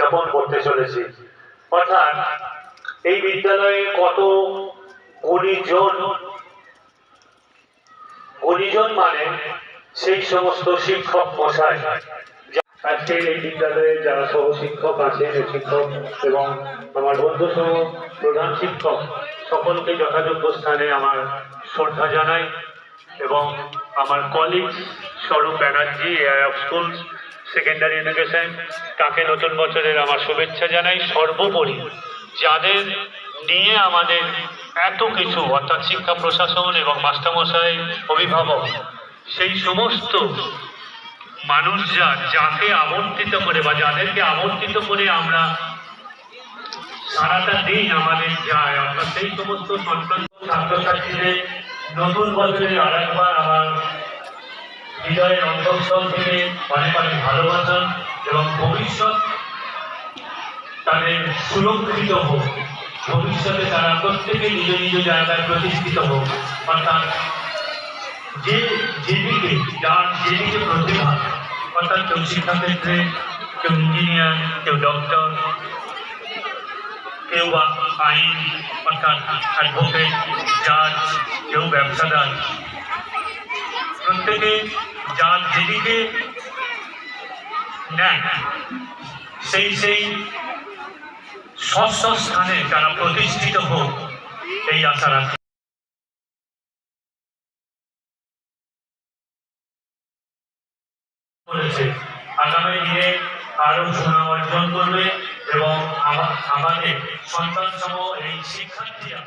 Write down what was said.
উদযাপন করতে চলেছি। অর্থাৎ এই বিদ্যালয়ে কত গুণীজন গুণীজন মানে সেই সমস্ত শিক্ষক মশাই। এই বিদ্যালয়ে যারা সহ শিক্ষক আছেন শিক্ষক এবং আমার বন্ধু সহ প্রধান শিক্ষক, সকলকে যথাযোগ্য স্থানে আমার শ্রদ্ধা জানাই এবং আমার কলিগ স্বরূপ ব্যানার্জি এয়ার অফ স্কুল সেকেন্ডারি এডুকেশন তাকে নতুন বছরের আমার শুভেচ্ছা জানাই সর্বোপরি। যাদের নিয়ে আমাদের এত কিছু, অর্থাৎ শিক্ষা প্রশাসন এবং মাস্টারমশাই, অভিভাবক, সেই সমস্ত মানুষ যা যাকে আমন্ত্রিত করে বা যাদেরকে আমন্ত্রিত করে আমরা সারাটা দিন আমাদের যায়, অর্থাৎ সেই সমস্ত সন্তান, ছাত্রছাত্রীদের নতুন বছরে আরেকবার আমার হৃদয়ের অন্তঃস্থল থেকে অনেক অনেক ভালোবাসা এবং ভবিষ্যৎ তাদের সুরক্ষিত হোক ভবিষ্যতে তারা প্রত্যেকে নিজ নিজ জায়গায় প্রতিষ্ঠিত হোক অর্থাৎ যে যেদিকে যার যেদিকে প্রতিভা অর্থাৎ কেউ শিক্ষাক্ষেত্রে কেউ ইঞ্জিনিয়ার কেউ ডক্টর কেউ বা আইন অর্থাৎ অ্যাডভোকেট জাজ কেউ ব্যবসাদার প্রত্যেকে যার যেদিকে নেয় সেই সেই ষষ্ঠ স্থানে তারা প্রতিষ্ঠিত হোক, এই আশা রাখি। আগামী দিনে আরও সুনাম অর্জন করবে এবং আমাদের সন্তান সম এই শিক্ষার্থীরা